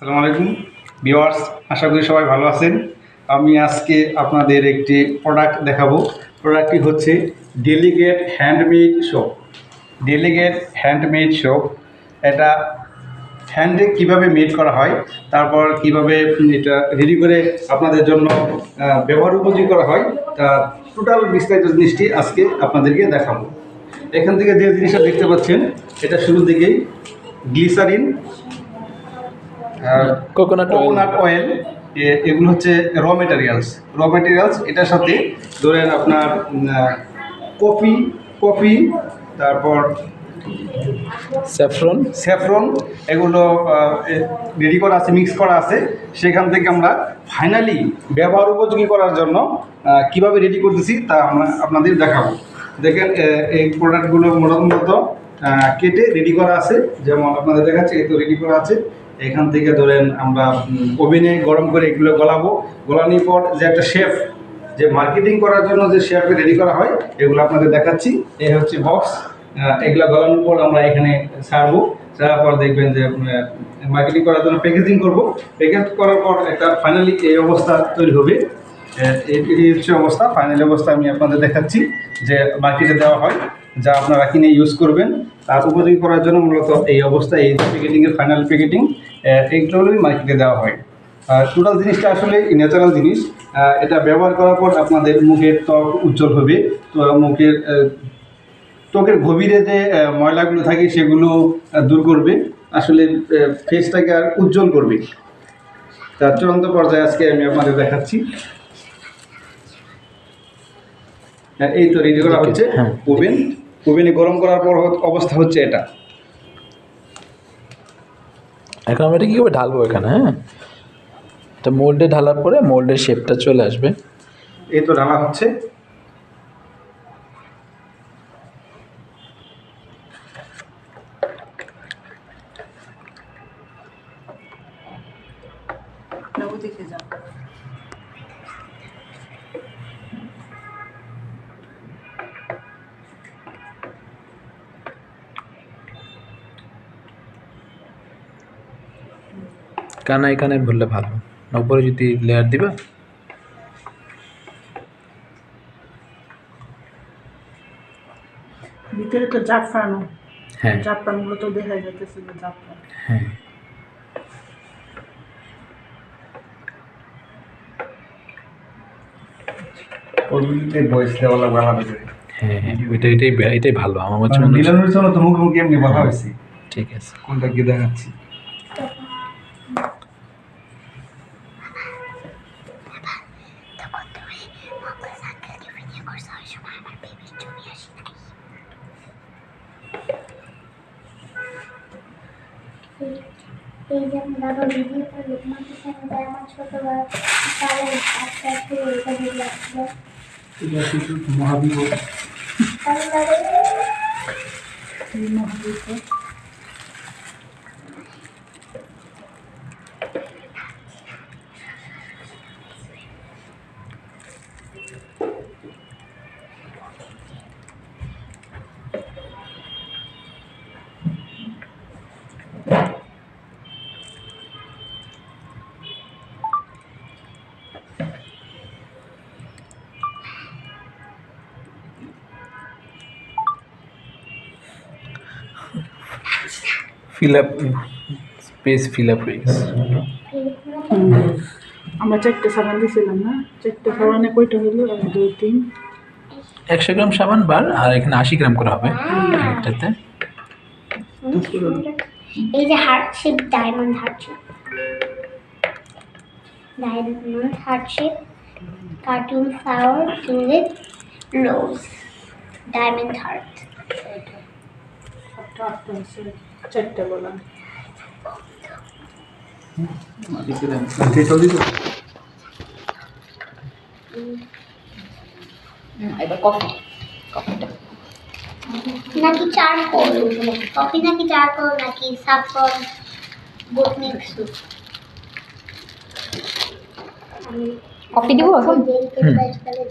আসসালামু আলাইকুম। ভিওয়ার্স আশা করি সবাই ভালো আছেন। আমি আজকে আপনাদের একটি প্রোডাক্ট দেখাবো। প্রোডাক্টটি হচ্ছে delegate handmade shop delegate handmade shop এটা হ্যান্ডে কীভাবে মেড করা হয়, তারপর কীভাবে এটা রেডি করে আপনাদের জন্য ব্যবহার উপযোগী করা হয়, তা টোটাল বিস্তারিত জিনিসটি আজকে আপনাদেরকে দেখাবো। এখান থেকে যে জিনিসটা দেখতে পাচ্ছেন, এটা শুরুর দিকেই গ্লিসারিন Oil. কোকোনাট অয়েল এগুলো হচ্ছে র মেটেরিয়ালস র মেটেরিয়ালস এটার সাথে ধরেন আপনার কফি কফি তারপর স্যাফরন স্যাফরন এগুলো রেডি করা আছে মিক্স করা আছে। সেখান থেকে আমরা ফাইনালি ব্যবহার উপযোগী করার জন্য কীভাবে রেডি করতেছি তা আমরা আপনাদের দেখাবো। দেখেন এই প্রোডাক্টগুলো মূলত কেটে রেডি করা আছে। যেমন আপনাদের দেখাচ্ছে এই তো রেডি করা আছে। এখান থেকে ধরেন আমরা ওভেনে গরম করে এগুলো গলাবো। গলানোর পর যে একটা শেফ, যে মার্কেটিং করার জন্য যে শেয়ারকে রেডি করা হয়, এগুলো আপনাদের দেখাচ্ছি। এই হচ্ছে বক্স। এগুলো গলানোর পর আমরা এখানে ছাড়বো ছাড়ার পর দেখবেন যে মার্কেটিং করার জন্য প্যাকেজিং করব। প্যাকেজ করার পর একটা ফাইনালি এই অবস্থা তৈরি হবে। এই হচ্ছে অবস্থা। ফাইনাল অবস্থা আমি আপনাদের দেখাচ্ছি যে মার্কেটে দেওয়া হয়, যা আপনারা কিনে ইউজ করবেন। তার উপযোগী করার জন্য মূলত এই অবস্থা, এই প্যাকেটিংয়ের ফাইনাল প্যাকেটিং এইগুলোই মার্কেটে দেওয়া হয়। টোটাল জিনিসটা আসলে ন্যাচারাল জিনিস। এটা ব্যবহার করার পর আপনাদের মুখের ত্বক উজ্জ্বল হবে। তো মুখের ত্বকের গভীরে যে ময়লাগুলো থাকে সেগুলো দূর করবে। আসলে ফেসটাকে আর উজ্জ্বল করবে। তার চূড়ান্ত পর্যায়ে আজকে আমি আপনাদের দেখাচ্ছি হ্যাঁ, এই তো রেডি করা হচ্ছে। হ্যাঁ। ওভেন ওভেনে গরম করার পর অবস্থা হচ্ছে এটা। এখন আমরা এটা কীভাবে ঢালবো এখানে হ্যাঁ? এটা মোল্ডে ঢালার পরে মোল্ডের শেপটা চলে আসবে। এই তো ঢালা হচ্ছে। যাও। কানা এখানে বললে ভালো। না উপরে যদি লেয়ার দিবা। ভিতরে তো জাফরানো। হ্যাঁ। জাফরানগুলো তো দেখা যাইতেছিল জাফরান। হ্যাঁ। ওইগুলিতে ভয়েস দেওয়া লাগবে আলাদা হ্যাঁ হ্যাঁ ওইটা এটাই এটাই ভালো। আমার কাছে মানে হচ্ছে মিলানোর জন্য তো মুখে মুখে এমনি কথা হয়েছে। ঠিক আছে। কোনটা কি দেখাচ্ছি? এই যে দাদা ভিডিও করে Lokman fill up space fill up হয়ে গেছে আমরা চারটে সাবান দিয়েছিলাম না? চারটে সাবানে কয়টা হলো এক দুই তিন। একশো গ্রাম সাবান বার আর এখানে আশি গ্রাম করে হবে একটাতে। এই যে heart shape diamond heart shape. Diamond heart shape cartoon flower tulip rose diamond heart. আটটা আটটা হচ্ছে চারটে বললাম এবার কফি কফিটা নাকি চারকোল কফি নাকি চারকোল নাকি সাফরন বোট মিক্স কফি দিব এখন? তাহলে